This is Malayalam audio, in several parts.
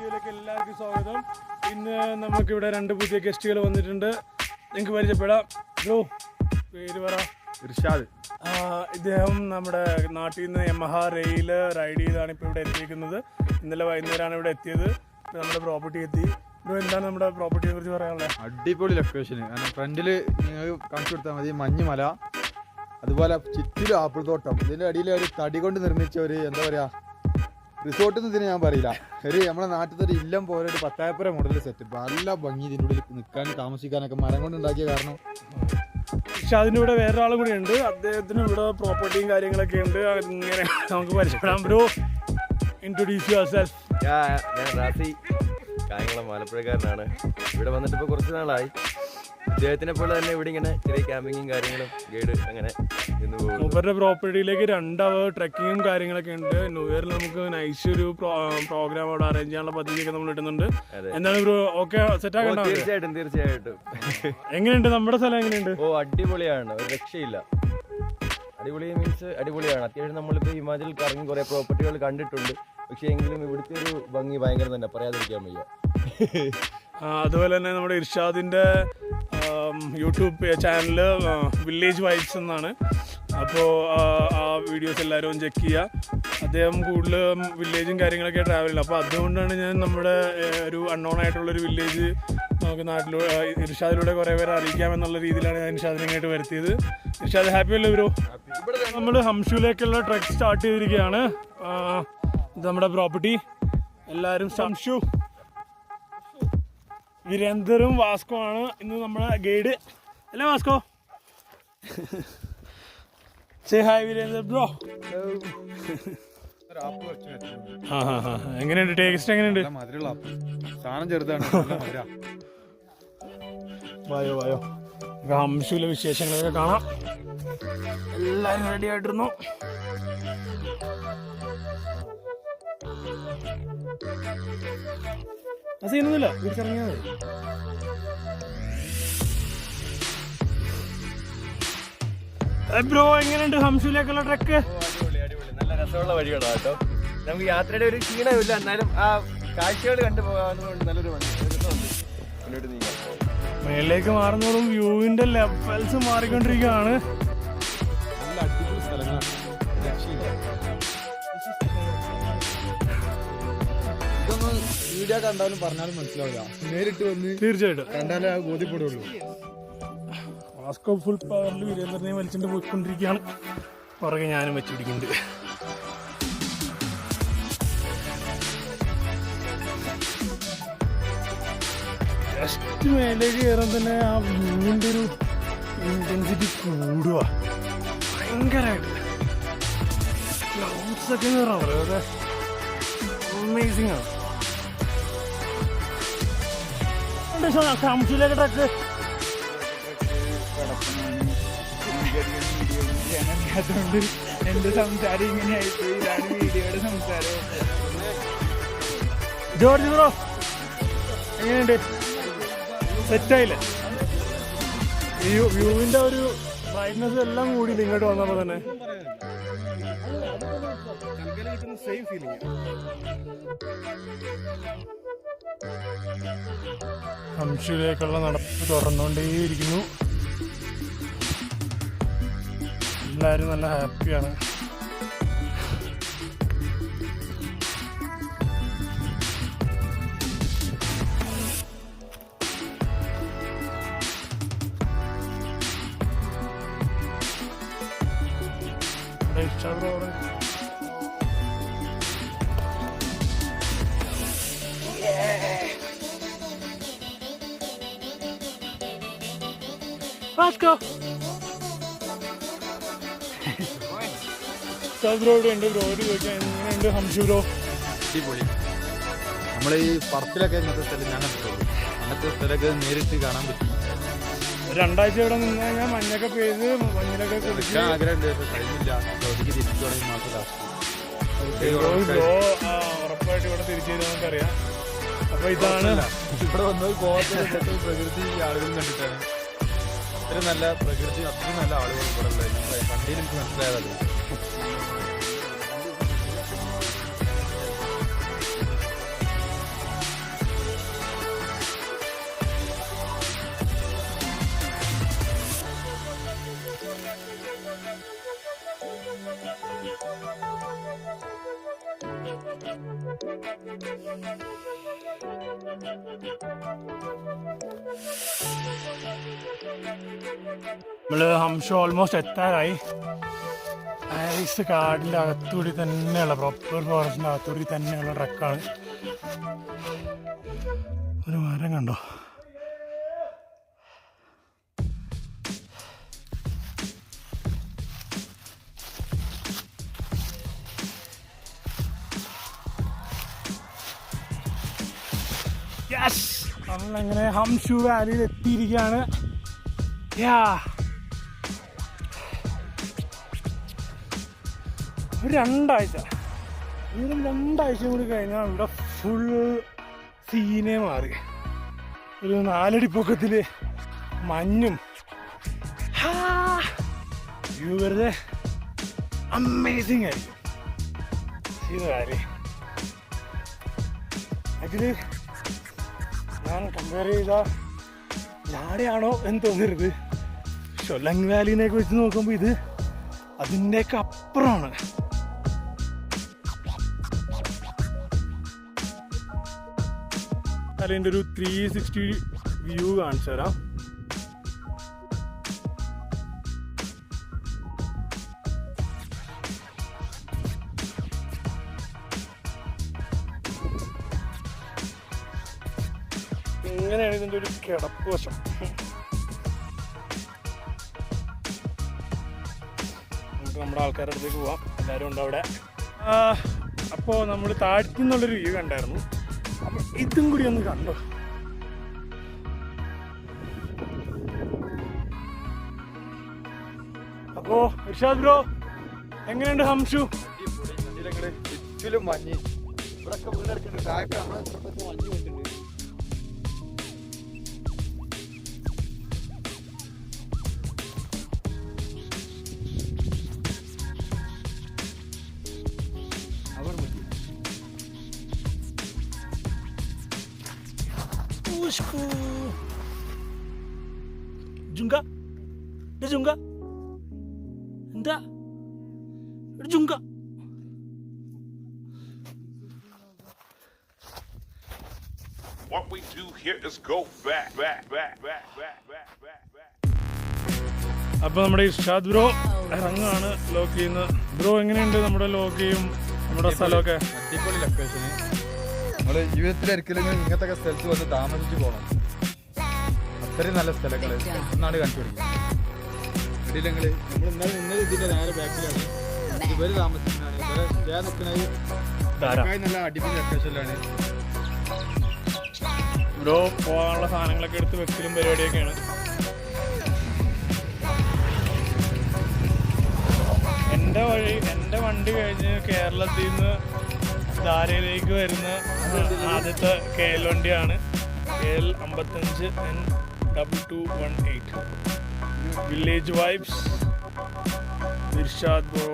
വീഡിയോയിലേക്ക് എല്ലാവർക്കും സ്വാഗതം. ഇന്ന് നമുക്കിവിടെ രണ്ട് പുതിയ ഗസ്റ്റുകൾ വന്നിട്ടുണ്ട്. നിങ്ങൾക്ക് പരിചയപ്പെടാം. ബ്രോ പേര് പറ. ഇർഷാദ്. ഇദ്ദേഹം നമ്മുടെ നാട്ടിൽ നിന്ന് യമഹ റെയിൽ റൈഡ് ചെയ്താണ് ഇപ്പോൾ ഇവിടെ എത്തിയിരിക്കുന്നത്. ഇന്നലെ വൈകുന്നേരമാണ് ഇവിടെ എത്തിയത്. നമ്മുടെ പ്രോപ്പർട്ടി എത്തി. ബ്രോ എന്താണ് നമ്മുടെ പ്രോപ്പർട്ടിയെ കുറിച്ച് പറയാനുള്ളത് അടിപൊളി ലൊക്കേഷൻ കാരണം ഫ്രണ്ടിൽ നിങ്ങൾക്ക് കാണിച്ചു കൊടുത്താൽ മതി. മഞ്ഞുമല. അതുപോലെ ചുറ്റിലും ആപ്പിൾ തോട്ടം. ഇതിന്റെ അടിയിൽ ഒരു തടി കൊണ്ട് നിർമ്മിച്ച ഒരു എന്താ പറയാ റിസോർട്ട് എന്ന് ഇതിന് ഞാൻ പറയില്ല. ഒരു നമ്മളെ നാട്ടിലത്തെ ഒരു ഇല്ലം പോലെ ഒരു പത്തായപ്പുര മോഡൽ സെറ്റപ്പ് നല്ല ഭംഗി ഇതിന്റെ ഉള്ളിൽ നിൽക്കാൻ താമസിക്കാനൊക്കെ മരം കൊണ്ട് ഉണ്ടാക്കിയ കാരണം. പക്ഷെ അതിന്റെ കൂടെ വേറെ ആളും കൂടി ഉണ്ട്. അദ്ദേഹത്തിന് ഇവിടെ പ്രോപ്പർട്ടിയും കാര്യങ്ങളൊക്കെ ഉണ്ട്. ഇങ്ങനെ നമുക്ക് പരിചയപ്പെടാം. ബ്രോ ഇൻട്രൊഡ്യൂസ് യുവർ സെൽഫ് ഞാൻ ഞാൻ റാസി കായംകുളം മലപ്പുഴക്കാരനാണ് ഇവിടെ വന്നിട്ട് ഇപ്പോൾ കുറച്ച് നാളായി. ഇദ്ദേഹത്തിനെ പോലെ തന്നെ ഇവിടെ ഇങ്ങനെ ചെറിയ ക്യാമ്പിങ്ങും കാര്യങ്ങളും ഗൈഡ് അങ്ങനെ നിന്ന് മൂപ്പരുടെ പ്രോപ്പർട്ടിയിലേക്ക് രണ്ടവർ ട്രക്കിങ്ങും കാര്യങ്ങളൊക്കെ ഉണ്ട്. ന്യൂ ഇയറിൽ നമുക്ക് നൈസ് ഒരു പ്രോഗ്രാം അവിടെ അറേഞ്ച് ചെയ്യാനുള്ള പദ്ധതിയൊക്കെ നമ്മൾ ഇടുന്നുണ്ട്. എന്താണ് ബ്രോ ഓക്കെ സെറ്റ് ആക്കണ്ട തീർച്ചയായിട്ടും തീർച്ചയായിട്ടും. എങ്ങനെയുണ്ട്? നമ്മുടെ സ്ഥലം എങ്ങനെയുണ്ട്? ഓ അടിപൊളിയാണ്. രക്ഷയില്ല. അടിപൊളി മീൻസ് അടിപൊളിയാണ്. അത്യാവശ്യം നമ്മളിപ്പോൾ ഹിമാചൽ കറങ്ങി കുറേ പ്രോപ്പർട്ടികൾ കണ്ടിട്ടുണ്ട്. പക്ഷേ എങ്കിലും ഇവിടുത്തെ ഒരു ഭംഗി ഭയങ്കര തന്നെ. പറയാതിരിക്കാൻ വയ്യ. അതുപോലെ തന്നെ നമ്മുടെ ഇർഷാദിന്റെ യൂട്യൂബ് ചാനൽ വില്ലേജ് വൈബ്സ് എന്നാണ്. അപ്പോൾ ആ വീഡിയോസ് എല്ലാവരും ചെക്ക് ചെയ്യുക അദ്ദേഹം കൂടുതൽ വില്ലേജും കാര്യങ്ങളൊക്കെ ട്രാവൽ ചെയ്യുന്നത് അപ്പോൾ അതുകൊണ്ടാണ് ഞാൻ നമ്മുടെ ഒരു അൺനോൺ ആയിട്ടുള്ളൊരു വില്ലേജ് നമുക്ക് നാട്ടിലൂടെ ഇർഷാദിലൂടെ കുറേ പേരെ അറിയിക്കാം എന്നുള്ള രീതിയിലാണ് ഞാൻ ഇർഷാദിനെ ഇങ്ങോട്ട് വരുത്തിയത്. ഇർഷാദ് ഹാപ്പി അല്ലേ ബ്രോ നമ്മൾ ഹംഷുവിലേക്കുള്ള ട്രക്ക് സ്റ്റാർട്ട് ചെയ്തിരിക്കുകയാണ്. ഇത് നമ്മുടെ പ്രോപ്പർട്ടി എല്ലാവരും ഹംഷു വീരേന്ദറും വാസ്കോ ആണ് ഇന്ന് നമ്മുടെ ഗൈഡ്. അല്ലേ Vasco? Say hi Virender bro എങ്ങനെയുണ്ട്? ടേസ്റ്റ് എങ്ങനെയുണ്ട്? സാധനം ചെറുതാണ്. വായോ വായോ. ഹംസയിലെ വിശേഷങ്ങളൊക്കെ കാണാം. എല്ലാവരും റെഡി ആയിട്ടിരുന്നു. ആ സീനൊന്നുമില്ല തിരിച്ചിറങ്ങിയാൽ മതി. ബ്രോ എങ്ങനെയുണ്ട്? ഹംസയിലേക്കുള്ള ട്രക്ക്? അടിപൊളി അടിപൊളി. നല്ല രസമുള്ള വഴിയാണ് കേട്ടോ. നമുക്ക് യാത്രയുടെ ഒരു ക്ഷീണമില്ല. എന്നാലും ആ കാഴ്ചകൾ കണ്ടു പോകാവുന്നതുകൊണ്ട് നല്ലൊരു. മുന്നോട്ട് നീങ്ങാം മേളിലേക്ക് മാറുന്നതും വ്യൂവിന്റെ ലെവൽസ് മാറിക്കൊണ്ടിരിക്കുകയാണ്. വീഡിയോ കണ്ടാലും പറഞ്ഞാലും മനസ്സിലാവില്ല. നേരിട്ട് വന്ന് തീർച്ചയായിട്ടും. കണ്ടാലേ ആ ബോധ്യപ്പെടുള്ളൂ. വാസ്കോ ഫുൾ പവറിൽ വീരേന്ദ്രനെ വലിച്ചിട്ട് പോയിക്കൊണ്ടിരിക്കുകയാണ്. പുറകെ ഞാനും വെച്ച് പിടിക്കുന്നുണ്ട് ജസ്റ്റ് മേലേക്ക് കയറാൻ തന്നെ ആ വ്യൂവിന്റെ ഒരു ഇന്റൻസിറ്റി കൂടുക. ഭയങ്കരമായിട്ട് ക്ലൗഡ്സൊക്കെ ഒക്കെ കയറാം വളരെ അമേസിംഗ് ആണ് സംശയിലേക്ക് ട്രക്ക് എന്റെ സംസാരം ഇങ്ങനെയായിട്ട് ഇതാണ് വീഡിയോയുടെ സംസാരം ജോർജ് ബ്രോ എങ്ങനെയുണ്ട്? സെറ്റായില്ലേ? വ്യൂ വ്യൂവിന്റെ ഒരു ബ്രൈറ്റ്നസ് എല്ലാം കൂടി ഇങ്ങോട്ട് വന്നപ്പോ തന്നെ. സെയിം ഫീലിംഗ് ഹംഷിയിലേക്കുള്ള നടപ്പ് തുടർന്നുകൊണ്ടേയിരിക്കുന്നു എല്ലാവരും നല്ല ഹാപ്പിയാണ്. Let's go. ബ്രോ ഇവിടെ ഉണ്ട് ബ്രോ ഒരു ചോദിക്കാൻ എങ്ങനെയുണ്ട് ഹംഷു ബ്രോ അടിപൊളി. നമ്മൾ ഈ പറത്തിലൊക്കെ ഇന്നത്തെ സ്ഥലം ഞാൻ കണ്ടിട്ടുള്ളൂ. അങ്ങനത്തെ സ്ഥലമൊക്കെ നേരിട്ട് കാണാൻ പറ്റി. രണ്ടാഴ്ച ഇവിടെ നിന്ന് ഞാൻ മഞ്ഞൊക്കെ പെയ്ത് മഞ്ഞിലൊക്കെ കുളിച്ച് എടുക്കാൻ ആഗ്രഹമുണ്ട്. പക്ഷെ കഴിഞ്ഞില്ല. ജോലിക്ക് തിരിച്ചു തുടങ്ങി മാസം ബ്രോ ആ, ഉറപ്പായിട്ട് ഇവിടെ തിരിച്ചു തരും നമുക്കറിയാം. അപ്പൊ ഇതാണ് ഇവിടെ വന്നത് ഗോവത്തിൽ പ്രകൃതി ആളുകളും കണ്ടിട്ടാണ്. അത്രയും നല്ല പ്രകൃതി അത്രയും നല്ല ആളുകൾ ഇവിടെ ഉണ്ടായിരുന്നു കണ്ടിന് എനിക്ക് മനസ്സിലായതല്ല Thank you. നമ്മൾ ഹംഷോ ഓൾമോസ്റ്റ് എത്താറായി. ഐസ് കാടിന്റെ അകത്തൂടി തന്നെയുള്ള പ്രോപ്പർ ഫോറസ്റ്റിന്റെ അകത്തൂടി തന്നെയുള്ള ട്രക്കാണ് ഒരു മരം കണ്ടോ? നമ്മളങ്ങനെ ഹംഷു വാലിയിൽ എത്തിയിരിക്കുകയാണ് യാ. ഒരു രണ്ടാഴ്ച. ഒരു രണ്ടാഴ്ച കൂടി കഴിഞ്ഞാൽ ഇവിടെ ഫുൾ സീനെ മാറി. ഒരു നാലടി പൊക്കത്തിൽ മഞ്ഞും. വെറുതെ അമേസിങ് ആയിരിക്കും. ചെയ്ത കാര്യം ഞാൻ കമ്പയർ ചെയ്ത ജാടയാണോ എന്ന് തോന്നരുത്. ഷൊല്ലങ് വാലിനെ വെച്ച് നോക്കുമ്പോൾ ഇത് അതിന്റെയൊക്കെ അപ്പുറമാണ് അതിന്റെ ഒരു ത്രീ സിക്സ്റ്റി വ്യൂ കാണിച്ചു തരാം ഇതിന്റെ ഒരു കിടപ്പ് വശം നമുക്ക് നമ്മുടെ ആൾക്കാരുടെ അടുത്തേക്ക് പോവാം. എല്ലാവരും ഉണ്ട് അവിടെ? അപ്പോൾ നമ്മൾ താഴ്ത്തി നിന്നുള്ളൊരു വ്യൂ കണ്ടായിരുന്നു. അപ്പം ഇതും കൂടി ഒന്ന് കണ്ടോ? അപ്പോ ഇർഷാദ് ബ്രോ എങ്ങനെയുണ്ട് ഹംഷു? ചുറ്റിലും മഞ്ഞ്. ഇവിടൊക്കെ വീടെടുക്കുന്നുണ്ട് മഞ്ഞ് കൊണ്ടുണ്ട് ഇത് ജുങ്ക എന്താ ഒരു ജുങ്ക What we do here is go back, back, back, back, back, back, back, back. അപ്പൊ നമ്മുടെ ഇർഷാദ് ബ്രോ ഇറങ്ങാണ് ലോക്ക് ചെയ്യുന്നത് ബ്രോ എങ്ങനെയുണ്ട് നമ്മുടെ ലോക്കയും നമ്മുടെ സ്ഥലമൊക്കെ? അടിപൊളി ലൊക്കേഷന് നമ്മൾ ജീവിതത്തിൽ ഒരിക്കലും ഇങ്ങനത്തെ സ്ഥലത്ത് വന്ന് താമസിച്ച് പോകണം. അത്രയും നല്ല സ്ഥലങ്ങൾ ഒന്നാണ് കണ്ടുപിടിക്കുക ഇടിയില്ലെങ്കിൽ നമ്മൾ ഇന്നലെ ഇന്നലെ ഇതിന്റെ നേരെ ബാക്കിലാണ്. ഇവർ താമസിക്കുന്നതാണ്. ഇവരെ സ്റ്റേ നിൽക്കുന്നത് നല്ല അടിപൊളി ലൊക്കേഷനിലാണ് ബ്രോ പോകാനുള്ള സാധനങ്ങളൊക്കെ എടുത്ത് വെക്കലും പരിപാടിയൊക്കെയാണ്. എന്റെ വഴി എന്റെ വണ്ടി കഴിഞ്ഞ് കേരളത്തിൽ നിന്ന് ധാരയിലേക്ക് വരുന്ന ആദ്യത്തെ കെ എൽ വണ്ടിയാണ്. കെ എൽ അമ്പത്തഞ്ച് N double two one eight village vibes Irshad bro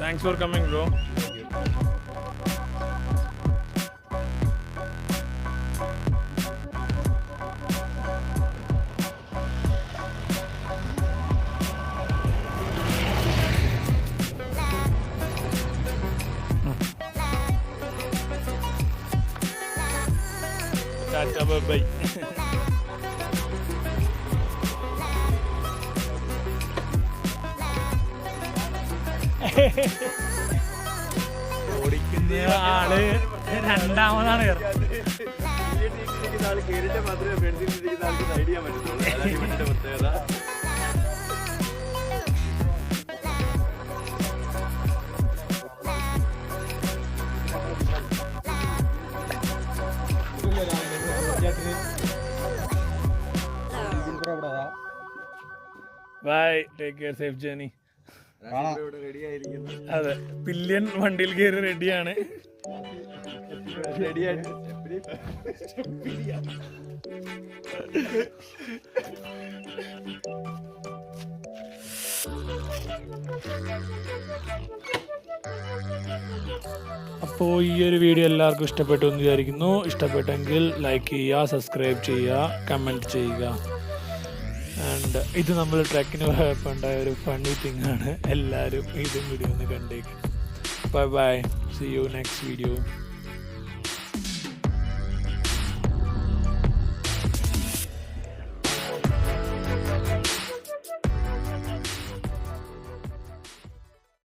thanks for coming bro bye ഓടിക്കുന്ന ആൾ രണ്ടാമതാണ് കേറിയിട്ട് മാത്രമേ ഫ്രണ്ട്സിൽ ഇരിക്കുന്ന ബൈ ടേക്ക് കെയർ സേഫ് ആയിരിക്കുന്നു. അതെ. പില്യൻ വണ്ടിയിൽ കയറി റെഡിയാണ് റെഡി അപ്പോൾ ഈ ഒരു വീഡിയോ എല്ലാവർക്കും ഇഷ്ടപ്പെട്ടു എന്ന് വിചാരിക്കുന്നു. ഇഷ്ടപ്പെട്ടെങ്കിൽ ലൈക്ക് ചെയ്യുക സബ്സ്ക്രൈബ് ചെയ്യുക കമന്റ് ചെയ്യുക. ആൻഡ് ഇത് നമ്മൾ ട്രക്കിന് പോയപ്പോൾ ഉണ്ടായ ഒരു ഫണ്ണി തിങ് ആണ്. എല്ലാവരും ഇതും കൂടി ഒന്ന് കണ്ടേക്കും. Bye bye see you next video